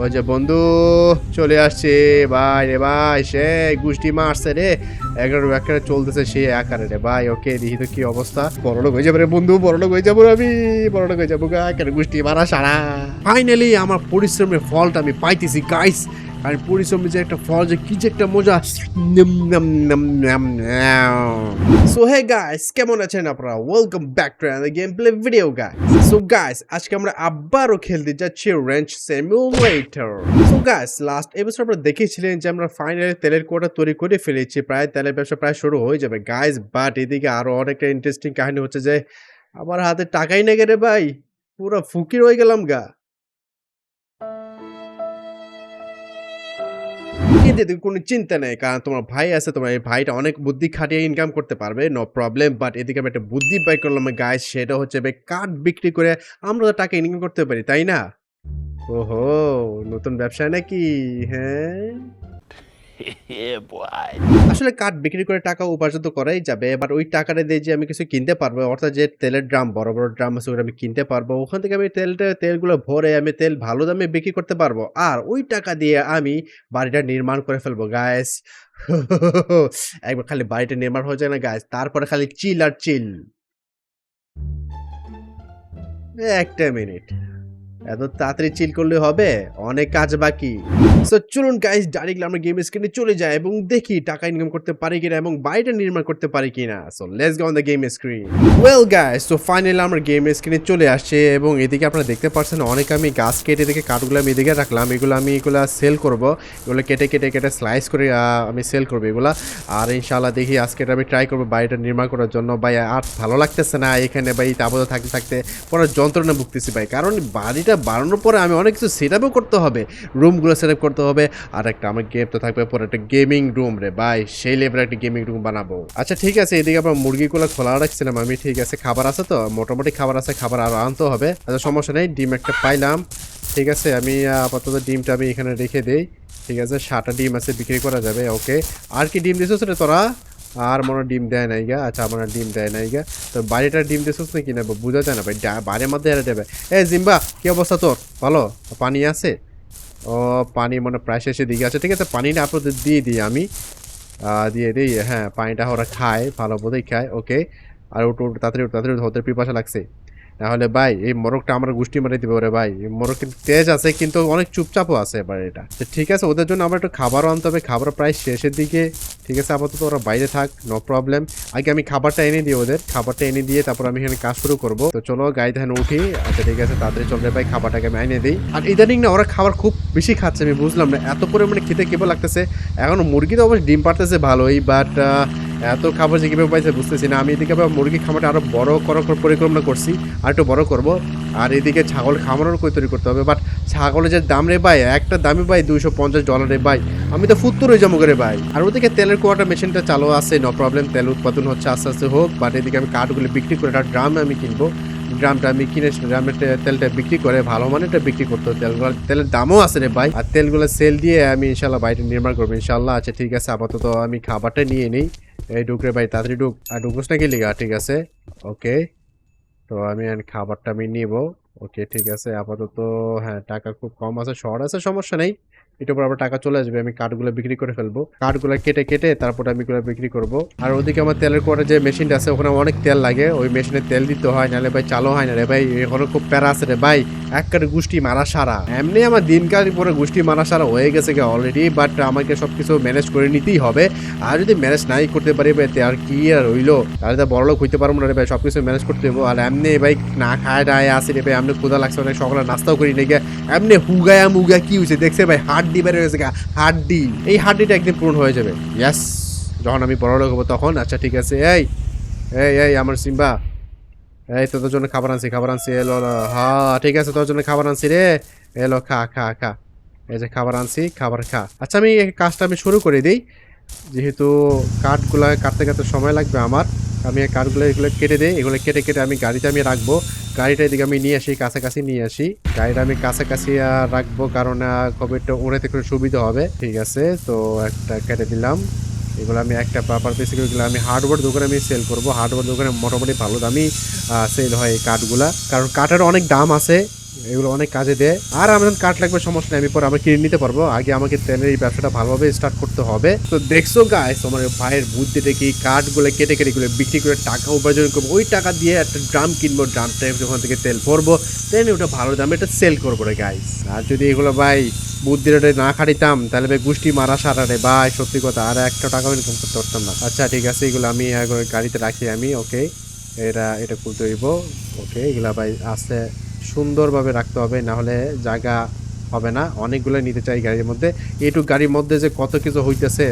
ওই যে বন্ধু, চলে আসছে। ভাই রে ভাই, সে গুষ্টি মারছে রে। এগারো একারে চলতেছে সে আকারে রে। ভাই, ওকে দেখি তো কি অবস্থা। বড়লোক হয়ে যাবে রে বন্ধু বড়লোক হয়ে যাব আমি। বড়লোক হয়ে যাব গা কেন গুষ্টি মারা সারা। ফাইনালি আমার পরিশ্রমের ফলটা আমি পাইতেছি গাইস আর পরিশ্রমের যে একটা ফল, যে কি যে একটা মজা। সো হে গাইস কেমন আছেন আপনারা? Welcome back to another game play video guys so guys আজকে আমরা আবারও খেলতে যাচ্ছি wrench simulator so guys last episode আপনারা দেখেছিলেন যে আমরা ফাইনালি তেলের কোটা তৈরি করে ফেলেছি। প্রায় তেলের ব্যবসা প্রায় শুরু হয়ে যাবে গাইস বাট এদিকে আরও অনেকটা ইন্টারেস্টিং কাহিনী হচ্ছে যে, আমার হাতে টাকাই নেই রে ভাই, পুরো ফুকির হয়ে গেলাম গা। কিন্তু কোনো চিন্তা নেই? কারণ তোমার ভাই আছে, তোমার এই ভাইটা অনেক বুদ্ধি খাটিয়ে ইনকাম করতে পারবে নো প্রবলেম বাট এদিকে আমি একটা বুদ্ধি বাই করলাম গায়ে সেটা হচ্ছে কাঠ বিক্রি করে আমরা তো টাকা ইনকাম করতে পারি, তাই না? ওহো, নতুন ব্যবসা নাকি? হ্যাঁ. আসলে কাঠ বিক্রি করে টাকা উপার্জন তো করাই যাবে, এবার ওই টাকাটা দিয়ে যে আমি কিছু কিনতে পারব, অর্থাৎ যে তেলের ড্রাম, বড় বড় ড্রাম আছে আমি কিনতে পারব, ওখান থেকে আমি তেলটা, তেলগুলো ভরে আমি তেল ভালো দামে বিক্রি করতে পারব, আর ওই টাকা দিয়ে আমি বাড়িটা নির্মাণ করে ফেলব গায়েস একবার খালি বাড়িটা নির্মাণ হয়ে যায় না গায়েস তারপরে খালি চিল আর চিল একটা মিনিট এত তাড়াতাড়ি চিল করলে হবে? অনেক কাজ বাকি। সো চলুন গাইস ডাইরেক্টলি আমরা গেম স্ক্রিনে চলে যাই এবং দেখি টাকা ইনকাম করতে পারি কিনা এবং বাড়িটা নির্মাণ করতে পারি কিনা। So let's go on the game screen well guys so finally আমরা গেম স্ক্রিনে চলে আসছে এবং এদিকে আপনারা দেখতে পাচ্ছেন অনেক আমি গাছ কেটে দেখে কাঠগুলো আমি এদিকে রাখলাম। এগুলো আমি এগুলো সেল করব। এগুলো কেটে কেটে কেটে স্লাইস করে আমি সেল করব এগুলো। আর ইনশাআল্লাহ দেখি আজকে আমি ট্রাই করব বাড়িটা নির্মাণ করার জন্য। ভাই, আর ভালো লাগতেছে না এখানে ভাই তাবতে থাকতে থাকতে। পরে যন্ত্রণা ভুগতেছি ভাই। কারণ বাড়িটা বানানোর পরে আমি অনেক কিছু সেট করতে হবে। রুমগুলো সেট করতে হবে। আর একটা আমার গেম তো থাকবে পরে একটা গেমিং রুম রে ভাই, সেই লেভেলের একটা গেমিং রুম বানাবো। আচ্ছা ঠিক আছে, এদিকে আবার মুরগিগুলো খোলা রাখছিলাম আমি ঠিক আছে, খাবার আছে তো? মোটামুটি খাবার আছে, খাবার আরও আনতে হবে। আচ্ছা সমস্যা নেই, ডিম একটা পাইলাম। ঠিক আছে, আমি আপাতত ডিমটা আমি এখানে রেখে দেই। ঠিক আছে, সাতটা ডিম আছে, বিক্রি করা যাবে ওকে আর কি ডিম দিছিস রে তোরা? আর মনে ডিম দেয় নাই গা। আচ্ছা আমার ডিম দেয় নাই গা। তো বাড়িটা ডিম দিয়েছিস না? না বোঝা যায় না ভাই। বাড়ির মধ্যে এরা দেবে। এ, জিম্বা, কি অবস্থা তোর? ভালো? পানি আছে? ও, পানি মানে প্রায় শেষের দিকে আছে। ঠিক আছে পানিটা আপনাদের দিয়ে দিই আমি। দিয়ে দিই হ্যাঁ পানিটা ওরা খায়, ভালো বোধই খায়, ওকে। আর ওটু তাড়াতাড়ি তাড়াতাড়ি ওদের পিপাসা লাগছে। তাহলে ভাই, এই মোরগটা আমার গোষ্ঠী মারে দিবে ওরে ভাই। এই মোরগ কিন্তু তেজ আছে, কিন্তু অনেক চুপচাপও আছে এবার এটা। তো ঠিক আছে, ওদের জন্য আমার একটু খাবারও আনতে হবে। খাবার প্রায় শেষের দিকে। ঠিক আছে, আপাতত ওরা বাইরে থাক নো প্রবলেম আগে আমি খাবারটা এনে দিই ওদের। খাবারটা এনে দিয়ে তারপর আমি এখানে কাজ শুরু করব। তো চলো গাড়ি ধান উঠি। আচ্ছা ঠিক আছে, তাড়াতাড়ি চলে ভাই, খাবারটাকে আমি এনে দিই। আর ইদানিং না, ওরা খাবার খুব বেশি খাচ্ছে, আমি বুঝলাম না। এত পরিমাণে খেতে কেবল লাগতেছে? এখন মুরগি তো অবশ্যই ডিম পারতেছে ভালোই বাট এত খাবার যে কীভাবে পাইছে বুঝতেছি না। আমি এদিকে আবার মুরগি খামারটা আরও বড় করার পর পরিকল্পনা করছি আর একটু বড় করব। আর এদিকে ছাগল খামারও তৈরি করতে হবে। বাট ছাগলের যে দাম রে ভাই, একটা দামি ভাই দুইশো পঞ্চাশ ডলারে ভাই। আমি তো ফুত্তর হয়ে যাব করে ভাই। আর ওদিকে তেলের কোয়াটা মেশিনটা চালু আছে নো প্রবলেম তেল উৎপাদন হচ্ছে, আস্তে আস্তে হোক। বাট এদিকে আমি কাঠগুলি বিক্রি করে একটা ড্রামে আমি কিনবো। ড্রামটা আমি কিনে ড্রামের তেলটা বিক্রি করে ভালো মানেরটা বিক্রি করতে। তেলগুলো তেলের দামও আছে রে ভাই। আর তেলগুলো সেল দিয়ে আমি ইনশাল্লাহ বাড়িটা নির্মাণ করব। ইনশাল্লাহ আচ্ছা ঠিক আছে, আপাতত আমি খাবারটা নিয়ে নিই। এই ঢুকরে ভাই, তাড়াতাড়ি ডুক আর ঢুকুস নাকি লিগা? ঠিক আছে। ওকে। তো আমি খাবারটা আমি নিব। ওকে, ঠিক আছে। আপাতত হ্যাঁ টাকা খুব কম আছে। শর্ট আছে, সমস্যা নেই। এটার উপর আবার টাকা চলে আসবে, আমি কাঠগুলো বিক্রি করে ফেলব। কাঠগুলো কেটে কেটে তারপর আমি এগুলো বিক্রি করব। আর ওদিকে আমার তেলের কোয়ারে যে মেশিনটা আছে, ওখানে অনেক তেল লাগে। ওই মেশিনে তেল দিতে হয়, নাহলে ভাই চালু হয় না রে ভাই। এখনও খুব প্যারা আছে রে ভাই। এক কাটে গুষ্টি মারা সারা। এমনি আমার দিনকাল পরে গুষ্টি মারা সারা হয়ে গেছে গে অলরেডি বাট আমাকে সবকিছু ম্যানেজ করে নিতেই হবে। আর যদি ম্যানেজ নাই করতে পারি ভাই আর কি আর রইল? তাহলে তো বড়লোক হইতে পারব না রে ভাই, সবকিছু ম্যানেজ করতে দেবো আর এমনি ভাই না খায় দায় আসি রে ভাই। এমনি ক্ষুদা লাগছে, অনেক সকালে নাস্তাও করি নাকি এমনি হুগায়া মুগা কি হয়েছে দেখছে ভাই হাড্ডি বেড়ে রয়েছে হাড্ডি। এই হাড্ডিটা একদিন পূরণ হয়ে যাবে। ইয়াস যখন আমি বড়লোক হব তখন আচ্ছা ঠিক আছে, এই এই এই, আমার সিম্বা। এই তো তোর জন্য খাবার আনছি খাবার আনছি এলো হ্যাঁ ঠিক আছে তোর জন্য খাবার আনছি রে। এলো খা খা খা। এই যে খাবার আনছি, খাবার খা। আচ্ছা আমি কাজটা আমি শুরু করে দিই। যেহেতু কাঠগুলো কাটতে কাটতে সময় লাগবে আমার আমি কাঠগুলো এগুলো কেটে দিই এগুলো কেটে কেটে আমি গাড়িতে আমি রাখব। গাড়িটা এদিকে আমি নিয়ে আসি কাছাকাছি নিয়ে আসি। গাড়িটা আমি কাছাকাছি রাখব কারণ আহ, কবে একটু উড়াতে করে সুবিধা হবে। ঠিক আছে তো একটা কেটে দিলাম। এগুলো আমি একটা পার পিস এগুলো আমি হার্ডওয়্যার দোকানে আমি সেল করব। হার্ডওয়্যার দোকানে মোটামুটি ভালো দামি সেল হয় এই কাঠগুলা। কারণ কাঠের অনেক দাম আছে। এগুলো অনেক কাজে দেয়। আর আমার কাঠ লাগবে, সমস্যা নেই, আমি পরে আমরা কিনে নিতে পারব। আগে আমাকে তেলের এই ব্যবসাটা ভালোভাবে স্টার্ট করতে হবে। তো দেখছ গাইস আমার ভাইয়ের বুদ্ধিটা কি কাঠগুলো কেটে কেটে এগুলো বিক্রি করে টাকা উপার্জন করব? ওই টাকা দিয়ে একটা ড্রাম কিনবো ড্রামটা ওখান থেকে তেল ভরবো। দেন ওটা ভালো দামে এটা সেল করব রে গাইস আর যদি এগুলো ভাই বুদ্ধিটা না খাটিতাম, তাহলে ভাই গোষ্ঠী মারা সারা রে, ভাই, সত্যি কথা। আর একটা টাকা ইনকাম করতে পারতাম না। আচ্ছা ঠিক আছে, এগুলো আমি গাড়িতে রাখি আমি ওকে এটা এটা খুলতে হইব ওকে এগুলা ভাই আস্তে সুন্দরভাবে রাখতে হবে, না হলে জায়গা হবে না। অনেকগুলো নিতে চাই গাড়ির মধ্যে। এইটুক গাড়ির মধ্যে যে কত কিছু হইতেছে,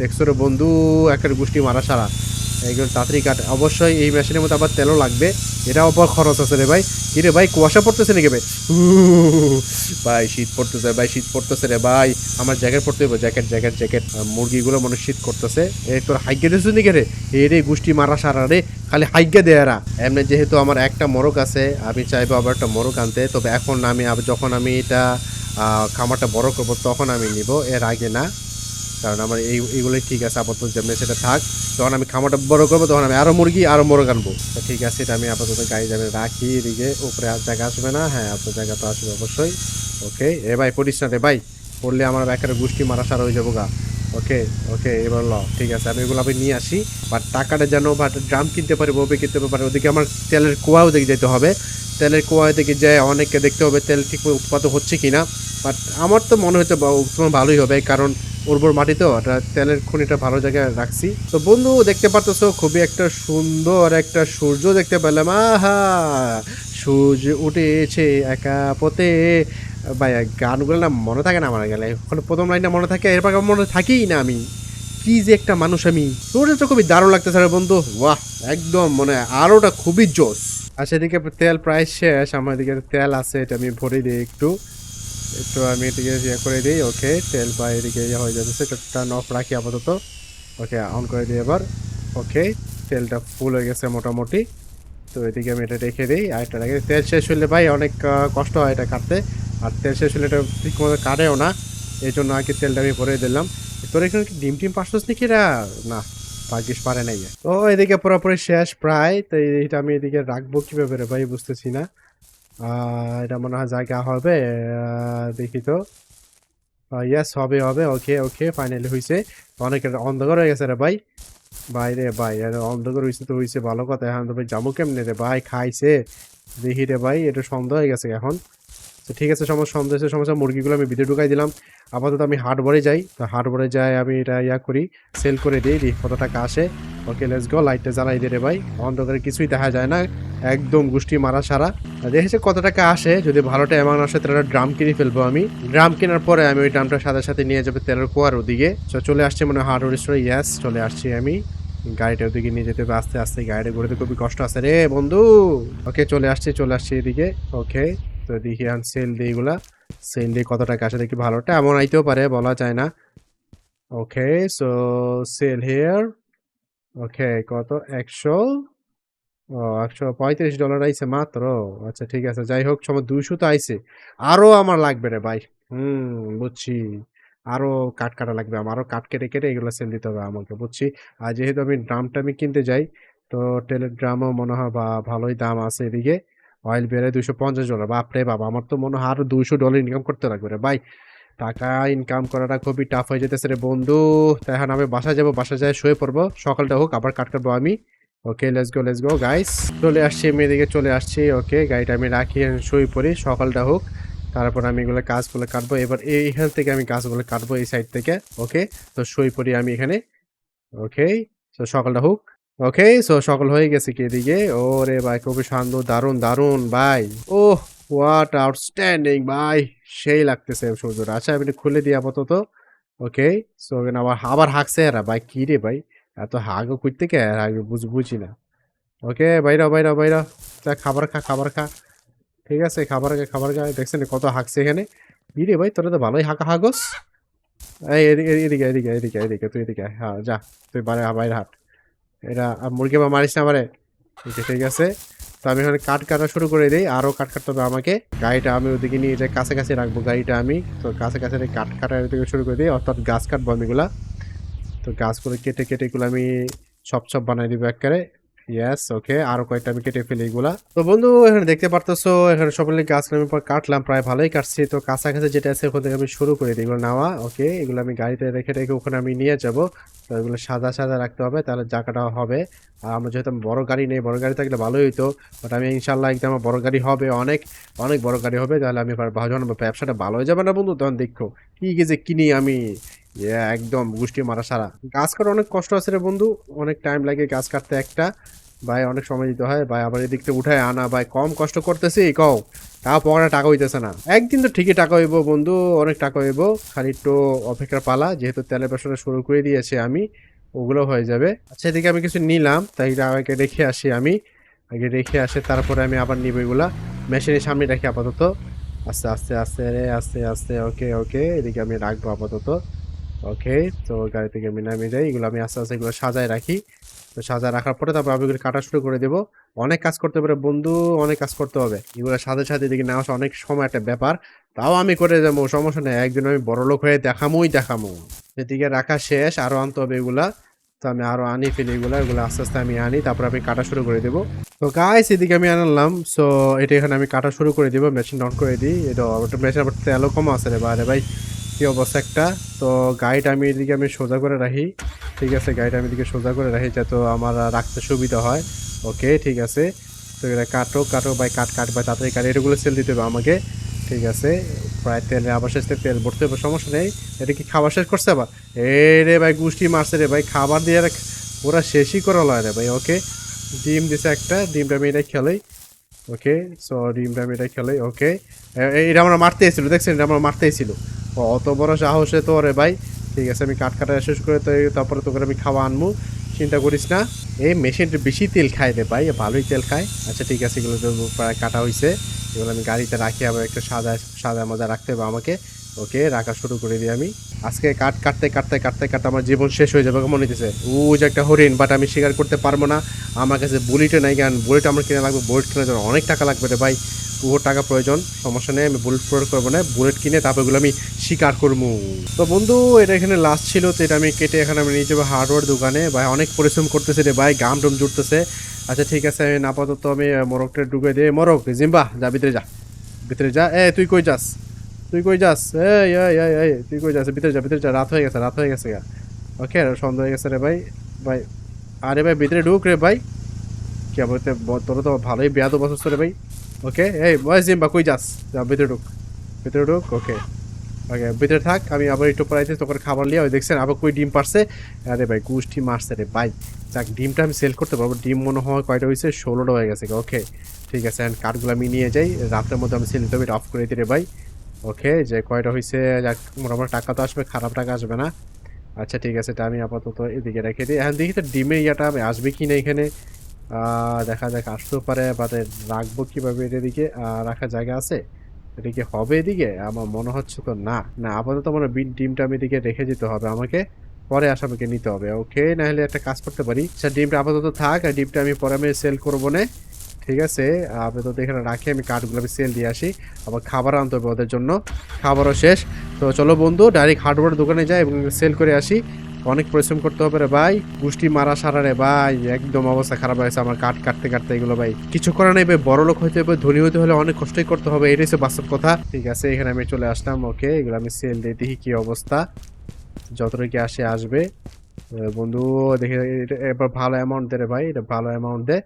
দেখছ বন্ধু একটা গোষ্ঠী মারা সারা এইগুলো তাড়াতাড়ি কাট। অবশ্যই এই মেশিনের মধ্যে আবার তেলও লাগবে। এটা আবার খরচ আছে রে ভাই। কি রে ভাই, কুয়াশা পড়তেছে নাকি ভাই? ভাই, শীত পড়তেছে, ভাই, শীত পড়তেছে রে ভাই। আমার জ্যাকেট পড়তে হবে জ্যাকেট জ্যাকেট জ্যাকেট। মুরগিগুলো মনে শীত করতেছে। এই তোর হাইগে দিয়েছিস নাকি রে? এ রে, গোষ্ঠী মারা সারা রে। খালি হাইকে দেয়ারা এমনি যেহেতু আমার একটা মোরগ আছে, আমি চাইব আবার একটা মোরগ আনতে। তবে এখন আমি যখন আমি এটা খামারটা বড় করব, তখন আমি নিব। এর আগে না কারণ আমার এই, এইগুলোই ঠিক আছে, আপাতত যেমনি সেটা থাক। যখন আমি খামারটা বড় করব, তখন আমি আরও মুরগি আরও মোরগ আনব। ঠিক আছে, এটা আমি আপাতত গাড়ি যাবে রাখি, এদিকে উপরে আর জায়গা আসবে না। হ্যাঁ আপনার জায়গা তো আসবে অবশ্যই। ওকে, এ ভাই, পড়িস না রে ভাই। পড়লে আমার একেবারে গোষ্ঠী মারা সারা হয়ে যাব গা। ওকে ওকে, এবার ল, ঠিক আছে, আমি এগুলো আমি নিয়ে আসি। বাট টাকাটা যেন বা ড্রাম কিনতে পারি ববে কিনতে পারি, ওদিকে আমার তেলের কুয়াও দিকে যেতে হবে। তেলের কুয়া দিকে যায় অনেককে দেখতে হবে, তেল ঠিক উৎপাদন হচ্ছে কিনা। বাট আমার তো মনে হচ্ছে উৎপাদন ভালোই হবে, কারণ উর্বর মাটি তো এটা তেলের খনিটা ভালো জায়গায় রাখছি। তো বন্ধু, দেখতে পারতেছো, খুবই একটা সুন্দর একটা সূর্য দেখতে পেলাম। আহা! সূর্য উঠেছে একা পথে। ভাই, গানগুলো না মনে থাকে না আমার গেলে। ওখানে প্রথম লাইনটা মনে থাকে, এরপর মনে থাকেই না আমি। কি যে একটা মানুষ আমি। তোর তো খুবই দারুণ লাগতেছে রে বন্ধু। ওয়াহ একদম মানে আরোটা খুবই জোস আর সেদিকে তেল প্রায় শেষ, আমার দিকে তেল আছে, এটা আমি ভরে দিই একটু। একটু আমি এদিকে ইয়ে করে দিই, ওকে, তেল বা এদিকে ইয়ে হয়ে যাচ্ছে এটা টার্ন অফ রাখি আপাতত। ওকে অন করে দিই এবার। ওকে, তেলটা ফুল হয়ে গেছে মোটামুটি। তো এদিকে আমি এটা রেখে দিই, আর এটা রেখে তেল শেষ হলে ভাই অনেক কষ্ট হয় এটা কাটতে। আর তেল শেষ হলে এটা ঠিক মতো কাটেও না এই জন্য আর কি তেলটা আমি ভরে দিলাম। তোর এখানে কি ডিম টিম পাসছিস নাকি রা না, ভাগ্যিস পারে নাই। ও, এদিকে পুরোপুরি শেষ প্রায়, তো এইটা আমি এদিকে রাখব কীভাবে রে ভাই, বুঝতেছি না। এটা মনে হয় জায়গা হবে দেখি তো। ইয়াস হবে হবে ওকে ওকে ফাইনালি হয়েছে অনেক অন্ধকার হয়ে গেছে রে ভাই। ভাই রে ভাই আর অন্ধকার হয়েছে তো হয়েছে ভালো কথা। এখন তো ভাই যাব কেমনে রে ভাই? খাইছে। দেখি রে ভাই, এটা সন্দেহ হয়ে গেছে এখন। তো ঠিক আছে, সমস্যা হয়েছে সমস্যা, মুরগিগুলো আমি ভিতরে ঢুকাই দিলাম। আপাতত আমি হাটবরে যাই। তো হাটবরে যাই আমি এটা ইয়া করি সেল করে দিই দিই কত টাকা আসে। ওকে লেস গো লাইটটা জ্বালাই দিয়ে রে ভাই। অন্ধকারে কিছুই দেখা যায় না, একদম গুষ্টি মারা সারা। দেখেছে কত টাকা আসে, যদি ভালোটা অ্যামাউন্ট আসে, তাহলে ড্রাম কিনে ফেলব আমি। ড্রাম কেনার পরে আমি ওই ড্রামটার সাথে সাথে নিয়ে যাব তেলের কুয়ার ওদিকে। চলে আসছে মানে হার্ডওয়ার স্টোরে ইয়াস চলে আসছি আমি। গাড়িটা ওদিকে নিয়ে যেতে হবে, আস্তে আস্তে গাড়িটা ঘুরতে খুবই কষ্ট আছে রে বন্ধু। ওকে চলে আসছি চলে আসছি এদিকে। ওকে তো দেখি এখন সেল দিই এগুলা। সেল দিয়ে কত টাকা আসে দেখি ভালোটা। এমন আইতেও পারে, বলা যায় না। Okay so sell here okay কত? একশো। ও, একশো পঁয়ত্রিশ ডলার আইছে মাত্র। আচ্ছা ঠিক আছে। যাই হোক, সময় দুইশো তো আইছে। আরও আমার লাগবে রে ভাই। হুম, বুঝছি। আরও কাঠ কাটা লাগবে আমার। আরও কাঠ কেটে কেটে এগুলো সেল দিতে হবে আমাকে, বুঝছি। আর যেহেতু আমি ড্রামটা আমি কিনতে যাই, তো টেলের ড্রামও মনে হয় বা ভালোই দাম আছে এদিকে। অয়েল বেড়ে দুইশো পঞ্চাশ ডলার বাপরে বাবা আমার তো মনে হয় আরও দুইশো ডলার ইনকাম করতে লাগবে রে। ভাই, টাকা ইনকাম করাটা খুবই টাফ হয়ে যেতেছে রে বন্ধু। তাই এখন আমি বাসায় যাব, বাসায় যায় শুয়ে পড়ব। সকালটা হোক, আবার কাট কাটবো আমি। Okay let's go let's go guys চলে আসছি, আমি এদিকে চলে আসছি। ওকে গাড়িটা আমি রাখি শুয়ে পড়ি, সকালটা হোক। তারপর আমি এগুলো কাজগুলো কাটবো। এবার এইখান থেকে আমি গাছগুলো কাটবো, এই সাইড থেকে। ওকে তো শুয়ে পড়ি আমি এখানে। ওকে তো সকালটা হোক। ওকে, সো সকল হয়ে গেছে কি এদিকে? ওরে ভাই, খুবই শান্ত দারুণ দারুণ, ভাই। ওহ হোয়াট আউটস্ট্যান্ডিং ভাই, সেই লাগতেছে সূর্যটা। আচ্ছা আমি খুলে দিই আপাতত। ওকে, সো এখানে আবার আবার হাঁকছে এরা, ভাই, কী রে ভাই? এত হাগও করতে কে? আগে বুঝ, বুঝি না। ওকে, বাইরা বাইরা বাইরা, যা খাবার খা খাবার খা। ঠিক আছে, খাবার খা খাবার খা। দেখছেন কত হাঁকছে এখানে? কি রে ভাই, তোরা তো ভালোই হাঁকা হাগস। এই, এদিকে এদিকে এদিকে এদিকে এদিকে, তুই এদিকে। হ্যাঁ যা, তুই বাইরে বাইরে হাট। এটা মুরগি বা মারিস না আমারে। ঠিক আছে, তো আমি এখানে কাঠ কাটা শুরু করে দিই আরও কাঠ কাটতে হবে আমাকে। গাড়িটা আমি ওদিকে নিয়ে যাই কাছাকাছি রাখব গাড়িটা আমি। তো কাছাকাছি কাছে কাঠ কাটা থেকে শুরু করে দিই অর্থাৎ গাছ কাটবো আমি তো গাছগুলো কেটে কেটে এগুলো আমি সব সব বানাই দিব একবারে। ইয়েস ওকে আরও কয়েকটা আমি কেটে ফেলি এগুলা। তো বন্ধু, এখানে দেখতে পারতেছো, এখানে সবাই গাছ আমি কাটলাম, প্রায় ভালোই কাটছি। তো কাছাকাছি যেটা আছে, ওখান থেকে আমি শুরু করে দিই, এগুলো নেওয়া ওকে এগুলো আমি গাড়িতে রেখে রেখে ওখানে আমি নিয়ে যাব। তো এগুলো সাদা সাদা রাখতে হবে, তাহলে জায়গাটা হবে। আর আমার যেহেতু বড় গাড়ি নেই, বড় গাড়ি থাকলে ভালোই হইতো। বাট আমি ইনশাল্লাহ একদম আমার বড় গাড়ি হবে, অনেক অনেক বড় গাড়ি হবে, তাহলে আমি এবার যখন ব্যবসাটা ভালো হয়ে যাবে না বন্ধু? তখন দেখো কি যে কিনি আমি। একদম গুষ্টি মারা সারা। গাছ কাটা অনেক কষ্ট আছে রে বন্ধু। অনেক টাইম লাগে গাছ কাটতে একটা। ভাই, অনেক সময় দিতে হয়। ভাই, আবার এদিক থেকে উঠায় আনা। ভাই, কম কষ্ট করতেছি কও। তাও পকেটে টাকা হইতেছে না। একদিন তো ঠিকই টাকা হইব বন্ধু, অনেক টাকা হইব। খালি একটু অপেক্ষার পালা, যেহেতু তেলের ব্যবসাটা শুরু করে দিয়েছে আমি, ওগুলো হয়ে যাবে। আচ্ছা এদিকে আমি কিছু নিলাম, তাই আগে রেখে আসি আমি। আগে রেখে আসে, তারপরে আমি আবার নিব এগুলা। মেশিনের সামনে রাখি আপাতত। আস্তে আস্তে আস্তে আস্তে আস্তে, ওকে ওকে, এদিকে আমি রাখব আপাতত। ওকে, তো গাড়ি থেকে আমি নামিয়ে যাই এগুলো আমি আস্তে আস্তে এগুলো সাজায় রাখি। তো সাজায় রাখার পরে তারপর আমি এগুলো কাটা শুরু করে দেবো। অনেক কাজ করতে পারে বন্ধু, অনেক কাজ করতে হবে। এগুলো সাথে সাথে এদিকে নেওয়া আসা অনেক সময় একটা ব্যাপার। তাও আমি করে যাব সমস্যা নেই। একদিন আমি বড় লোক হয়ে দেখামোই, দেখামো। এদিকে রাখা শেষ আরও আনতে হবে এগুলা। তো আমি আরও আনি, ফেলি এগুলো এগুলো আস্তে আস্তে আমি আনি, তারপর আমি কাটা শুরু করে দেবো। তো গাইস এদিকে আমি আনলাম। সো এটা এখানে আমি কাটা শুরু করে দিব মেশিন অন করে দিই। এটা মেশিন আবার তেলও কম আছে রে ভাই। কি অবস্থা একটা? তো গাইড আমি এদিকে আমি সোজা করে রাখি। ঠিক আছে গাইড আমি এদিকে সোজা করে রাখি যাতে আমার রাখতে সুবিধা হয়। ওকে ঠিক আছে? তো এটা কাটো কাটো বাই কাট কাট বাই তাড়াতাড়ি কাট এটাগুলো সেল দিতে হবে আমাকে। ঠিক আছে? প্রায় তেলে, আবার শেষে তেল ভরতে হবে, সমস্যা নেই। এটা কি খাবার শেষ করছে আবার? এ রে ভাই, গুষ্টি মারছে রে ভাই, খাবার দিয়ে আর ওরা শেষই করা লয় রে ভাই ওকে ডিম দিছে একটা, ডিমটা আমি এটা খেলাই। ওকে সো ডিমটা আমি এটা খেলাই ওকে এটা আমরা মারতে এসেছিল দেখছেন? এটা আমরা মারতে এসেছিল অত বড় সাহসে তো রে ভাই, ঠিক আছে, আমি কাঠ কাটা শেষ করে তো তারপরে তোকে আমি খাওয়া আনব চিন্তা করিস না। এই মেশিনটা বেশি তেল খায় রে ভাই, ভালোই তেল খায়। আচ্ছা ঠিক আছে, এগুলো তো প্রায় কাটা হয়েছে এগুলো আমি গাড়িতে রাখি, আবার একটু সাদা সাদা মজা রাখতে হবে আমাকে। ওকে, রাখা শুরু করে দিই আমি। আজকে কাট, কাটতে কাটতে কাটতে কাটতে আমার জীবন শেষ হয়ে যাবে মনে হইতেছে? ও যে একটা হরিণ বাট আমি স্বীকার করতে পারব না। আমার কাছে বুলেটও নাই, কারণ বুলেট আমার কিনে লাগবে বুলেট কেনার জন্য অনেক টাকা লাগবে রে ভাই। পুরো টাকা প্রয়োজন, সমস্যা নেই, আমি বুলেট প্রয়োগ করব না বুলেট কিনে তারপর এগুলো আমি শিকার করব। তো বন্ধু, এটা এখানে লাস্ট ছিল, তো এটা আমি কেটে এখানে আমি নিয়ে যাব হার্ডওয়্যার দোকানে। ভাই, অনেক পরিশ্রম করতেছে রে ভাই, গাম টম জুটতেছে আচ্ছা ঠিক আছে আমি আপাতত আমি মোরগটা ঢুকে দিয়ে মোরগ, জিম্বা, যা, ভিতরে যা। ভিতরে যা। এ, তুই কই যাস? তুই কই যাস? এই এই এই এই, তুই কই যাস? ভিতরে যা ভিতরে যা, রাত হয়ে গেছে, রাত হয়ে গেছে গা। ওকে সন্ধ্যা হয়ে গেছে রে ভাই। ভাই, আরে ভাই, ভিতরে ঢুক রে ভাই। কি বলতে তোর তো ভালোই বেয়াদ বসছ রে ভাই। ওকে, এই বয় জিম্বা, কই যাস? যা, ভিতরে ঢুক। ভিতরে ঢুক, ওকে। ওকে, ভিতরে থাক, আমি আবার একটু পরে আইতে তোকে খাবার ওই দেখছেন আবার কই ডিম পারছে? আরে ভাই গুষ্টি মারছে রে ভাই। যাক, ডিমটা আমি সেল করতে পারব। ডিম মনে হয় কয়টা হয়েছে ষোলোটা হয়ে গেছে ওকে। ঠিক আছে অ্যান্ড কার্ডগুলো আমি নিয়ে যাই। রাতের মধ্যে আমি সেল দিতে অফ করে দিই রে ভাই। ওকে, যে কয়টা হয়েছে মোটামুটি টাকা তো আসবে, খারাপ টাকা আসবে না। আচ্ছা ঠিক আছে, এটা আমি আপাতত এদিকে রেখে দিই। এখন দেখি তো ডিমের ইয়াটা আসবে কি না এখানে। দেখা যাক, আসতেও পারে বাট রাখব কীভাবে এটা এদিকে। রাখার জায়গা আছে? এদিকে হবে এদিকে? আমার মনে হচ্ছে তো না। না, আপাতত মনে বিন- ডিমটা আমি এদিকে রেখে যেতে হবে। আমাকে পরে আসামিকে নিতে হবে। ওকে না হলে একটা কাজ করতে পারি। স্যার ডিমটা আপাতত থাক, আর ডিমটা আমি পরে আমি সেল করব না। ঠিক আছে? আপাতত এখানে রাখি, আমি কাঠগুলো আমি সেল দিয়ে আসি। আবার খাবার আনতে হবে ওদের জন্য। খাবারও শেষ। তো চলো বন্ধু ডাইরেক্ট হার্ডওয়্যার দোকানে যাই এবং সেল করে আসি। অনেক পরিশ্রম করতে হবে রে ভাই। গুষ্টি মারা সারা রে ভাই। একদম অবস্থা খারাপ হয়েছে আমার কাঠ কাটতে কাটতে এগুলো ভাই। কিছু করার নেই ভাই, বড় লোক হইতে হবে, ধনী হইতে হলে অনেক কষ্টই করতে হবে। এটাই হচ্ছে বাস্তব কথা। ঠিক আছে, এখানে আমি চলে আসলাম ওকে এগুলো আমি সেল দিয়ে দেখি কি অবস্থা। যতটা কি আসে, আসবে। বন্ধু, দেখে এবার ভালো অ্যামাউন্ট দে রে ভাই, এটা ভালো অ্যামাউন্ট দে।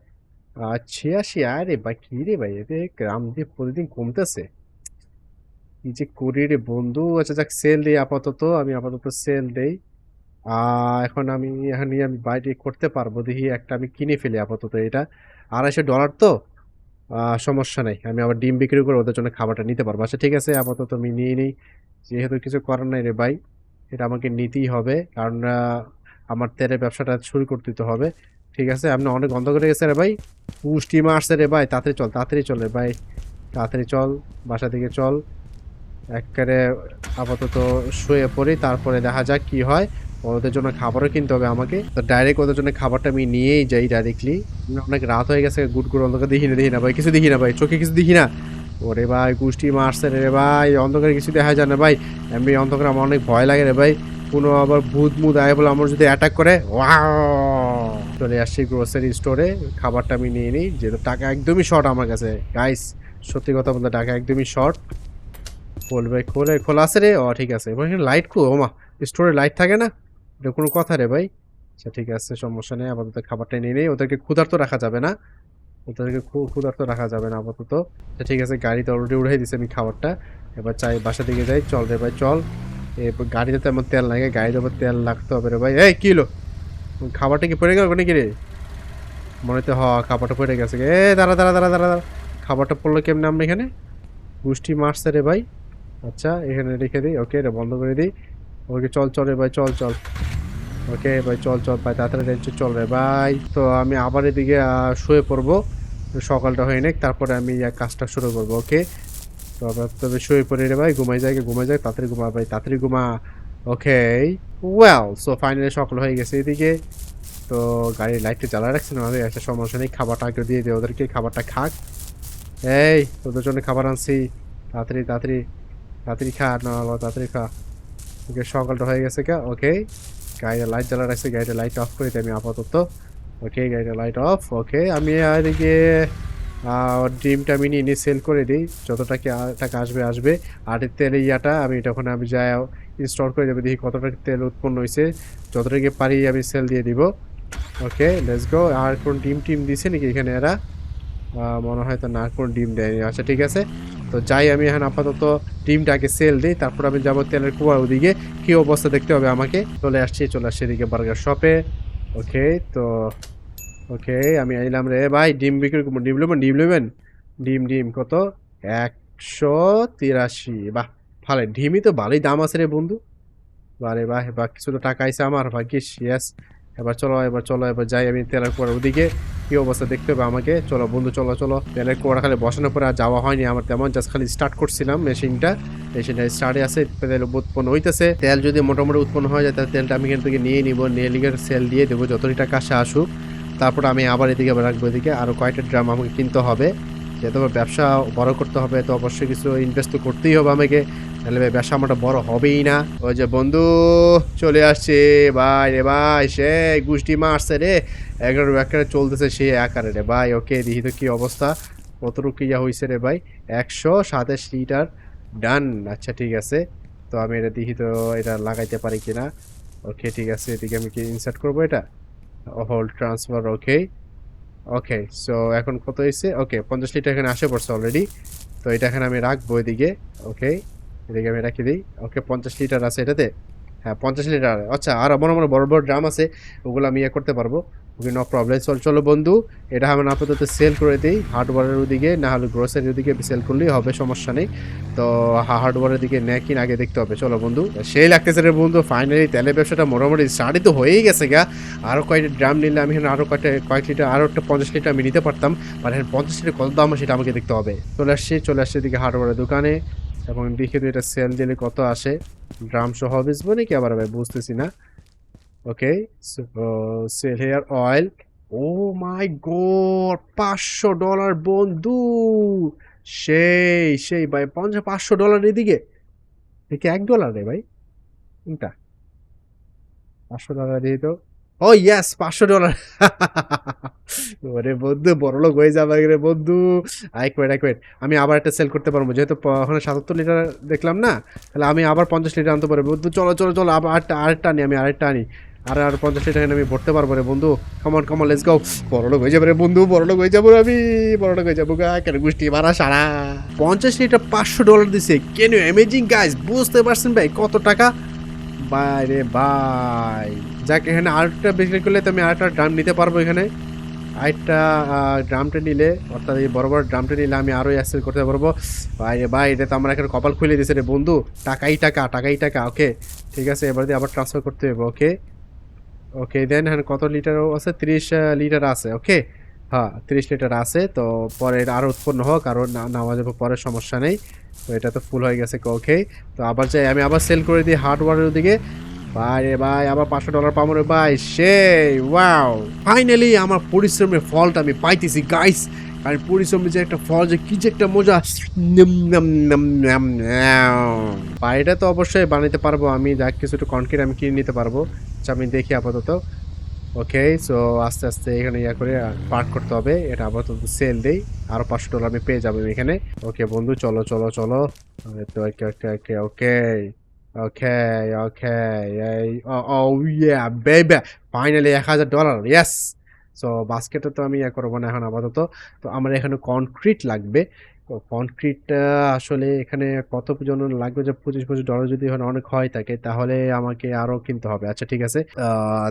ছিয়াশি আরে ভাই, কি রে ভাই এতে গ্রাম দিয়ে প্রতিদিন কমতেছে কি যে করি রে বন্ধু? আচ্ছা যাক সেল দিই আপাতত, আমি আপাতত সেল দেই। এখন আমি এখন আমি বাইরে করতে পারব, দেখি একটা আমি কিনে ফেলি আপাতত এটা। আড়াইশো ডলার তো? সমস্যা নেই, আমি আবার ডিম বিক্রি করে ওদের জন্য খাবারটা নিতে পারব। আচ্ছা ঠিক আছে, আপাতত আমি নিয়ে নিই। যেহেতু কিছু করার নাই রে ভাই, এটা আমাকে নিতেই হবে, কারণ আমার তেলের ব্যবসাটা শুরু করতে হবে। ঠিক আছে? আপনি অনেক গন্ধ করে গেছে রে ভাই। পুষ্টি মারছে রে ভাই, তাড়াতাড়ি চল তাড়াতাড়ি চল রে ভাই। তাড়াতাড়ি চল, বাসা থেকে চল। একবারে আপাতত শুয়ে পড়ি, তারপরে দেখা যাক কি হয়। ওদের জন্য খাবারও কিনতে হবে আমাকে। তো ডাইরেক্ট ওদের জন্য খাবারটা আমি নিয়েই যাই ডাইরেক্টলি অনেক রাত হয়ে গেছে গুড গুড অন্ধকার দেখি না দেখি না ভাই, কিছু দেখি না ভাই, চোখে কিছু দেখি না। ওরে ভাই গুষ্টি মারছে রে ভাই, অন্ধকারে কিছু দেখা যায় না ভাই। এমনি অন্ধকারে আমার অনেক ভয় লাগে রে ভাই। কোনো আবার ভূত মুদ আয় বলে আমার যদি অ্যাটাক করে চলে আসছি গ্রোসারি স্টোরে খাবারটা আমি নিয়ে নিই, যেহেতু টাকা একদমই শর্ট আমার কাছে। গাইস সত্যি কথা বলতে টাকা একদমই শর্ট বলবে, খোলে, খোলা আছে রে? ও ঠিক আছে। এবার লাইট খু ও স্টোরে লাইট থাকে না? এটা কোনো কথা রে ভাই। আচ্ছা ঠিক আছে, সমস্যা নেই, আপাতত খাবারটা নিয়ে নিই। ওদেরকে ক্ষুধার্ত রাখা যাবে না। ওদেরকে ক্ষুধার্ত রাখা যাবে না আপাতত। আচ্ছা ঠিক আছে, গাড়িতে অলরেডি উঠাই দিছে আমি খাবারটা। এবার চাই বাসা দিকে যাই। চল রে ভাই, চল। গাড়িতে তেমন তেল লাগে গাড়িতে আবার তেল লাগতে হবে রে ভাই। এই কিলো খাবারটা কি পড়ে গেল নাকি রে? মনে তো হ, খাবারটা পড়ে গেছে। এ, দাঁড়া দাঁড়া দাঁড়া দাঁড়া খাবারটা পড়ল কেমন আমরা এখানে? পুষ্টি মারছে রে ভাই। আচ্ছা এখানে রেখে দিই। ওকে রে বন্ধ করে দিই। ওকে, চল চল রে ভাই, চল চল। ওকে, ভাই, চল চল, ভাই, তাড়াতাড়ি রেঞ্চে চল রে ভাই। তো আমি আবার এদিকে শুয়ে পড়ব। সকালটা হয়ে নেক তারপরে আমি কাজটা শুরু করব, ওকে? তো আবার তবে শুয়ে পড়ে রে ভাই, ঘুমাই যায় ঘুমাই যায় তাড়াতাড়ি ঘুমা ভাই, তাড়াতাড়ি ঘুমা। ওকে ওয়েল সো ফাইনালি সকাল হয়ে গেছে এদিকে। তো গাড়ির লাইটটা জ্বালা রাখছে না আমাদের একটা সমস্যা নেই, খাবারটা আগে দিয়ে দিই ওদেরকে খাবারটা খাক। এই, তোদের জন্য খাবার আনছি। তাড়াতাড়ি তাড়াতাড়ি তাড়াতাড়ি খা, না তাড়াতাড়ি খা। ওকে, সকালটা হয়ে গেছে কা ওকে গাড়িটা লাইট জ্বালা রাখছে, গাড়িটা লাইট অফ করে দিই আমি আপাতত। ওকে গাড়িটা লাইট অফ ওকে আমি এদিকে ডিমটা আমি নিয়ে নিয়ে সেল করে দিই। যত টাকা টাকা আসবে আসবে। আর তেলের ইয়াটা আমি তখন আমি যাই ইনস্টল করে দেবো, দেখি কতটা তেল উৎপন্ন হয়েছে যত টাকা পারি আমি সেল দিয়ে দিব। ওকে লেটস গো আর কোন ডিম টিম দিছে নাকি এখানে এরা? মনে হয় তো না, কোনো ডিম দেয়নি আচ্ছা ঠিক আছে। তো যাই, আমি এখন আপাতত ডিমটাকে সেল দিই। তারপর আমি যাব তেলের কুয়ার ওদিকে। কি অবস্থা দেখতে হবে আমাকে? চলে আসছি চলে আসছি এদিকে বার্গার শপে। ওকে, তো ওকে, আমি আইলাম রে। ভাই, ডিম বিক্রি করব। ডিম নেবেন? ডিম নেবেন? ডিম ডিম। কত? একশো তিরাশি। বাহ, ভালো। ডিমই তো ভালোই দাম আছে রে বন্ধু। বারে বাহ বা কিছু তো টাকা আইসে আমার ভাগ্যিস। ইয়েস এবার চলো এবার চলো, এবার যাই আমি তেলের কুয়ার ওদিকে। কি অবস্থা দেখতে হবে আমাকে? চলো বন্ধু, চলো চলো। তেলের কুয়াটা খালি বসানোর পরে আর যাওয়া হয়নি। আমার তেমন জাস্ট খালি স্টার্ট করছিলাম মেশিনটা। মেশিনটা স্টার্টে আছে, তেল উৎপন্ন হইতেছে। তেল যদি মোটামুটি উৎপন্ন হয়ে যায়, তাহলে তেলটা আমি এখান থেকে নিয়ে নিব। নিয়ে লিগের সেল দিয়ে দেবো, যতই টাকা আসে আসুক। তারপর আমি আবার এদিকে রাখব এদিকে। আরও কয়েকটা ড্রাম আমাকে কিনতে হবে। যেহেতু আমার ব্যবসা বড় করতে হবে, তো অবশ্যই কিছু ইনভেস্ট তো করতেই হবে আমাকে। তাহলে ব্যবসা আমারটা বড় হবেই না। ওই যে বন্ধু, চলে আসছে। ভাই রে ভাই, সে গুষ্টি মারছে রে। এগারো একারে চলতেছে সে আকারে রে। ভাই, ওকে দেখি তো কি অবস্থা। কতটুকু ইয়া হয়েছে রে ভাই। একশো সাতাশ লিটার ডান। আচ্ছা ঠিক আছে। তো আমি এটা দেখি তো এটা লাগাইতে পারি কিনা। ওকে, ঠিক আছে। এদিকে আমি কি ইনসার্ট করব এটা? Hold transfer okay okay so এখন কত হয়েছে? ওকে পঞ্চাশ লিটার এখানে আসে পড়ছে অলরেডি তো এটা এখানে আমি রাখব এদিকে ওকে এদিকে আমি রাখি দিই। ওকে পঞ্চাশ লিটার আছে এটাতে। হ্যাঁ পঞ্চাশ লিটার আচ্ছা আর বড় বড় বড় বড় ড্রাম আছে, ওগুলো আমি ইয়ে করতে পারব। ওকে নো প্রবলেম চল, চলো বন্ধু, এটা আমি আপাতত সেল করে দিই। হার্ডওয়ারের ওদিকে, না হলে গ্রোসারির ওদিকে সেল করলেই হবে, সমস্যা নেই। তো হার্ডওয়ারের দিকে নেয় কিনা আগে দেখতে হবে। চলো বন্ধু, সেই লাগতেছে রে বন্ধু ফাইনালি তেলের ব্যবসাটা মোটামুটি স্টার্টই তো হয়েই গেছে গা। আরও কয়েকটা ড্রাম নিলে আমি এখানে আরও কয়েকটা কয়েক লিটার আরও একটা পঞ্চাশ লিটার আমি নিতে পারতাম আর এখানে পঞ্চাশ লিটার কত দাম সেটা আমাকে দেখতে হবে। চলে আসছি চলে আসছি এদিকে হার্ডওয়ারের দোকানে, এবং দেখে তো এটা সেল দিলে কত আসে। ড্রাম সহ বেচবো নাকি? আবার ভাই, বুঝতেছি না। Okay sell here oil oh my god পাঁচশো ডলার বন্ধু। সেই সেই ভাই, পঞ্চাশ, পাঁচশো ডলার এদিকে। দেখি এক ডলার রে ভাই? কোনটা পাঁচশো ডলার দিয়ে তো। ও ইয়েস পাঁচশো ডলার ওরে বন্ধু বড়লোক হয়ে যাবে রে বন্ধু। এক মিনিট এক মিনিট আমি আবার একটা সেল করতে পারব। যেহেতু ওখানে সাতাত্তর লিটার দেখলাম না, তাহলে আমি আবার পঞ্চাশ লিটার আনতে পারব। বন্ধু, চলো চলো চলো, আবার আরেকটা আরেকটা আনি, আমি আরেকটা আনি। আর আর পঞ্চাশ লিটার এখানে আমি ভরতে পারব রে বন্ধু। কমন কমন লেটস গো বড়লোক হয়ে যাবে রে বন্ধু বড়লোক হয়ে যাব আমি বড়লোক হয়ে যাব গা, কেন গোষ্ঠী মারা সারা। পঞ্চাশ লিটার পাঁচশো ডলার দিছে। কেন অ্যামেজিং গাইজ বুঝতে পারছেন ভাই কত টাকা? বাই রে বাই। যাক, এখানে আরেকটা বিক্রি করলে তো আমি আরেকটা ড্রাম নিতে পারব এখানে। আরেকটা ড্রামটা নিলে, অর্থাৎ এই বড় বড় ড্রামটা নিলে আমি আরও অ্যাক্সেল করতে পারব। ভাই রে ভাই এটা তো আমার এখানে কপাল খুলে দিয়েছে রে বন্ধু। টাকাই টাকা টাকাই টাকা ওকে ঠিক আছে, এবার দিয়ে আবার ট্রান্সফার করতে হবে ওকে ওকে দেন হ্যাঁ কত লিটার আছে? তিরিশ লিটার আছে ওকে হ্যাঁ তিরিশ লিটার আছে, তো পরে আরও উৎপন্ন হোক আরও নামাজ যাবে, পরে সমস্যা নেই। তো এটা তো ফুল হয়ে গেছে ওকে তো আবার চাই, আমি আবার সেল করে দিই হার্ডওয়ারের দিকে। ভাই রে ভাই, আবার পাঁচশো ডলার পাবো রে ভাই, সেই ওয়াও ফাইনালি আমার পরিশ্রমের ফলটা আমি পাইতেছি গাইস আর পরিশ্রমের যে একটা ফল, যে কি যে একটা মজা। বাড়িটা তো অবশ্যই বানাতে পারব আমি, যা কিছু একটু কনক্রিট আমি কিনে নিতে পারব আমি দেখি আপাতত। ওকে সো আস্তে আস্তে এখানে ইয়া করে পার্ক করতে হবে, এটা আপাতত সেল দেই আরও পাঁচশো ডলার আমি পেয়ে যাব এখানে। ওকে বন্ধু, চলো চলো চলো। তো ওকে ওকে ওকে ওকে ওকে ওকে ও ইয়া বেবে ফাইনালি এক হাজার ডলার ইয়েস সো বাস্কেটে তো আমি ইয়া করব না এখন আপাতত। তো আমার এখানে কনক্রিট লাগবে। তো কনক্রিটটা আসলে এখানে কত জন লাগবে? যে পঁচিশ পঁচিশ ডলার যদি অনেক হয় থাকে, তাহলে আমাকে আরও কিনতে হবে। আচ্ছা ঠিক আছে।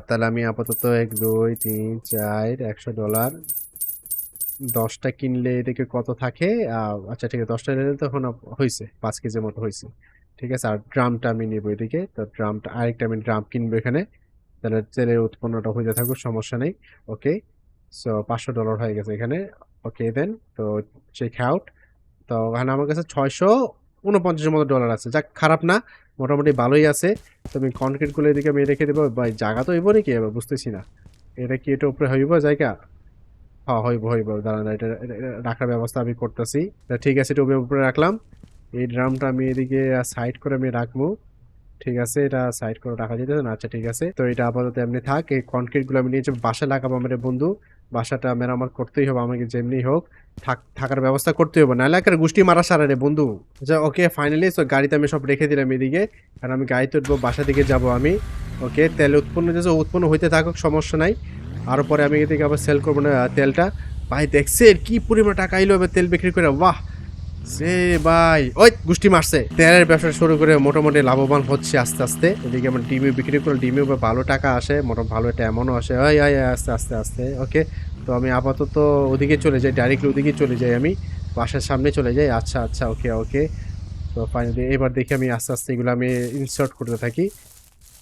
তাহলে আমি আপাতত এক, দুই, তিন, চার, একশো ডলার দশটা কিনলে এদিকে কত থাকে? আচ্ছা ঠিক আছে। দশটা নিলে তখন হয়েছে পাঁচ কেজির মতো হয়েছে ঠিক আছে। আর ড্রামটা আমি নেব এদিকে। তো ড্রামটা আরেকটা আমি ড্রাম কিনবো এখানে। তাহলে তেলের উৎপন্নটা হয়ে থাকুক, সমস্যা নেই ওকে সো পাঁচশো ডলার হয়ে গেছে এখানে ওকে দেন তো চেক আউট তো ওখানে আমার কাছে ছয়শো উনপঞ্চাশের মতো ডলার আছে। যাক, খারাপ না, মোটামুটি ভালোই আছে। তো আমি কনক্রিটগুলো এদিকে আমি রেখে দেবো, বা জায়গা তো হইব নাকি? এবার বুঝতেছি না। এটা কি এটা উপরে হইব জায়গা? হ্যাঁ হইব হইব, দাঁড়ান, এটা রাখার ব্যবস্থা আমি করতেছি। ঠিক আছে, এটা উপরে রাখলাম। এই ড্রামটা আমি এদিকে সাইড করে আমি রাখব। ঠিক আছে, এটা সাইড করে রাখা যেতেছে না আচ্ছা ঠিক আছে। তো এটা আপাতত এমনি থাক, এই কনক্রিটগুলো আমি নিয়ে বাসা লাগাবো আমার বন্ধু। বাসাটা মেরামত করতেই হবে, আমাকে যেমনি হোক, থাক, থাকার ব্যবস্থা করতে হবে। নাহলে একের গোষ্ঠী মারা সারা রে বন্ধু। আচ্ছা ওকে ফাইনালি তো গাড়িতে আমি সব রেখে দিলাম এদিকে। কারণ আমি গাড়িতে উঠবো বাসা দিকে যাব আমি। ওকে তেল উৎপন্ন যে উৎপন্ন হইতে থাকুক, সমস্যা নাই। আর পরে আমি এদিকে আবার সেল করব না তেলটা। ভাই দেখছে কি পরিমাণ টাকা এবার তেল বিক্রি করে? বাহ! সে ভাই। ওই গুষ্টি মারছে। তেলের ব্যবসা শুরু করে মোটামুটি লাভবান হচ্ছে আস্তে আস্তে। এদিকে আমার ডিমে বিক্রি করে ডিমেও ভালো টাকা আসে মোটামুটি ভালো একটা এমনও আসে। ওই ওই, আস্তে আস্তে আস্তে। ওকে তো আমি আপাতত ওদিকে চলে যাই ডাইরেক্টলি ওদিকে চলে যাই আমি। বাসার সামনে চলে যাই। আচ্ছা আচ্ছা ওকে ওকে। তো ফাইনালি এবার দেখি আমি আস্তে আস্তে এগুলো আমি ইনসার্ট করতে থাকি।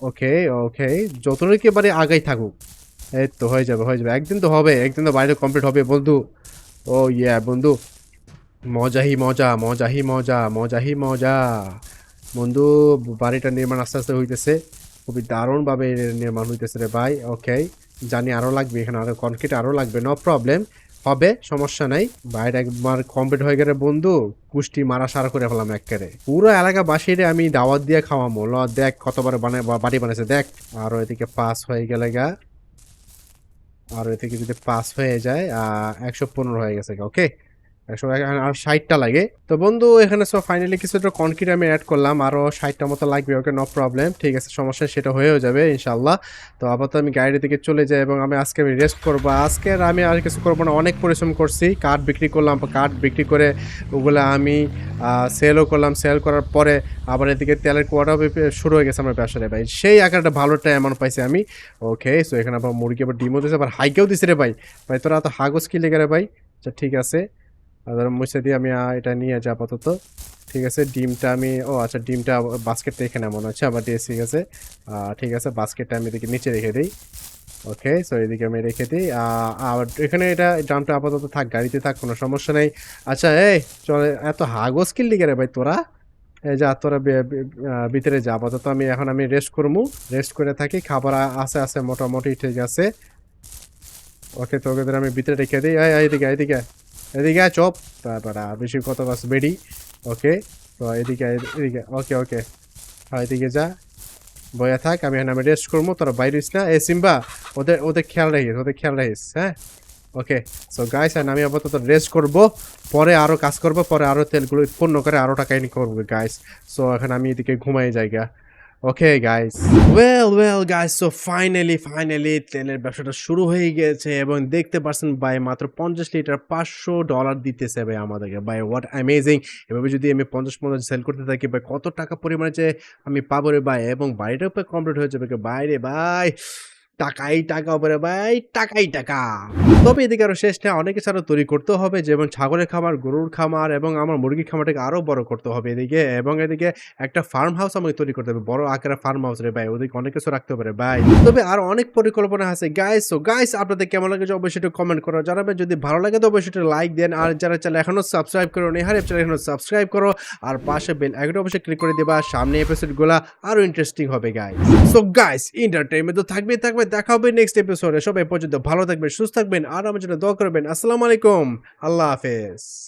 ওকে ওকে যতটুকু এবারে আগাই থাকুক। এই তো হয়ে যাবে হয়ে যাবে। একদিন তো হবে একদিন তো বাইরে কমপ্লিট হবে বন্ধু। ও ইয়া বন্ধু। মজাহি মজা মজাহি মজা মজাহি মজা। বন্ধু, বাড়িটা নির্মাণ আস্তে আস্তে হইতেছে। খুবই দারুণভাবে নির্মাণ হইতেছে রে ভাই। ওকে জানি আরও লাগবে এখানে আরও কনক্রিট আরও লাগবে নো প্রবলেম হবে, সমস্যা নাই। বাইরে একবার কমপ্লিট হয়ে গেলে বন্ধু, কুষ্টি মারা সারা করে ফেলাম একেবারে পুরো এলাকাবাসীরে আমি দাওয়াত দিয়ে খাওয়ামো। ল, দেখ কতবার বানায় বাড়ি বানাইছে, দেখ। আরও এদিকে পাস হয়ে গেলে গা। আর এদিকে যদি পাস হয়ে যায় একশো পনেরো হয়ে গেছে ওকে একশো আর ষাটটা লাগে। তো বন্ধু, এখানে সব ফাইনালি কিছুটা কনক্রিট আমি অ্যাড করলাম আরও ষাটটা মতো লাগবে, ওকে নো প্রবলেম ঠিক আছে, সমস্যা সেটা হয়েও যাবে ইনশাল্লাহ তো আপাতত আমি গাড়ির দিকে চলে যাই এবং আমি আজকে আমি রেস্ট করব। আজকে আমি আর কিছু করব না, অনেক পরিশ্রম করছি কাঠ বিক্রি করলাম কাঠ বিক্রি করে ওগুলো আমি সেলও করলাম সেল করার পরে আবার এদিকে তেলের কোয়াটাও শুরু হয়ে গেছে আমার ব্যবসাটা, ভাই। সেই আকারটা ভালোটা এমন পাইছি আমি। ওকে সো এখানে আবার মুরগি আবার ডিমও দিয়েছে আবার হাইকেও দিছে রে ভাই। ভাই, তোরা তো হাগজ কি লেগে রে ভাই? আচ্ছা ঠিক আছে। মুছে দিয়ে আমি এটা নিয়ে যাই আপাতত। ঠিক আছে, ডিমটা আমি, ও আচ্ছা ডিমটা বাস্কেটটা এখানে মনে হচ্ছে, আবার দিয়েছি ঠিক আছে ঠিক আছে বাস্কেটটা আমি এদিকে নিচে রেখে দিই। ওকে সো এদিকে আমি রেখে দিই আর এখানে এটা ড্রামটা আপাতত থাক, গাড়িতে থাক, কোনো সমস্যা নেই। আচ্ছা এই, চলে, এত হাগজ কি লিগে রে ভাই তোরা? এই যা, তোরা ভিতরে যা, আপাতত আমি এখন আমি রেস্ট করব রেস্ট করে থাকি, খাবার আছে আছে মোটামুটি ঠিক আছে। ওকে তো ওদের আমি ভিতরে রেখে দিই এদিকে এদিকে এদিকে চপ। তারপর বেশি কত বাস বেডি। ওকে, তো এদিকে এদিকে, ওকে ওকে। হ্যাঁ এদিকে যা। বয়া থাক, আমি এখন আমি রেস্ট করব, তোরা বাইরে না। এ, সিম্বা, ওদের ওদের খেয়াল রাখিস, ওদের খেয়াল রাখিস হ্যাঁ? ওকে সো গাইস আর আমি আপাতত রেস্ট করব। পরে আরও কাজ করব, পরে আরও তেলগুলো উৎপন্ন করে আরও টাকা ইন করব গাইস সো এখন আমি এদিকে ঘুমাই জায়গা okay guys well well guys so finally finally তেলের ব্যবসাটা শুরু হয়ে গেছে এবং দেখতে পাচ্ছেন ভাই মাত্র পঞ্চাশ লিটার পাঁচশো ডলার দিতেছে ভাই আমাদেরকে। ভাই হোয়াট অ্যামেজিং এভাবে যদি আমি পঞ্চাশ পঞ্চাশ সেল করতে থাকি ভাই, কত টাকা পরিমাণে যে আমি পাবো রে ভাই এবং বাড়িটাও কমপ্লিট হয়ে যাবে বাইরে, ভাই টাকাই টাকা উপরে ভাই, টাকাই টাকা। তবে এদিকে আরও শেষ না অনেক কিছু তৈরি করতে হবে, যেমন ছাগলের খামার, গরুর খামার এবং আমার মুরগির খামারটাকে আরও বড় করতে হবে এদিকে। এবং এদিকে একটা ফার্ম হাউস আমাকে তৈরি করতে হবে, বড় আকারের ফার্ম হাউস রে ভাই, ওদিকে অনেক কিছু রাখতে পারে ভাই। তবে আর অনেক পরিকল্পনা আছে গাইস সো গাইস আপনাদের কেমন লাগে অবশ্যই একটু কমেন্ট করো জানাবে যদি ভালো লাগে তো অবশ্যই লাইক দেন, আর যারা চ্যানেল এখনও সাবস্ক্রাইব করো নেহার চ্যানেল এখনও সাবস্ক্রাইব করো, আর পাশে বেল আইকনটা অবশ্যই ক্লিক করে দেবা, সামনে এপিসোডগুলো আরও ইন্টারেস্টিং হবে গাইস সো গাইস এন্টারটেইনমেন্ট তো থাকবেই থাকবে দেখা হবে নেক্সট এপিসোডে সবাই পর্যন্ত ভালো থাকবেন, সুস্থ থাকবেন, আর আমার জন্য দোয়া করবেন। আসসালামু আলাইকুম। আল্লাহ হাফেজ।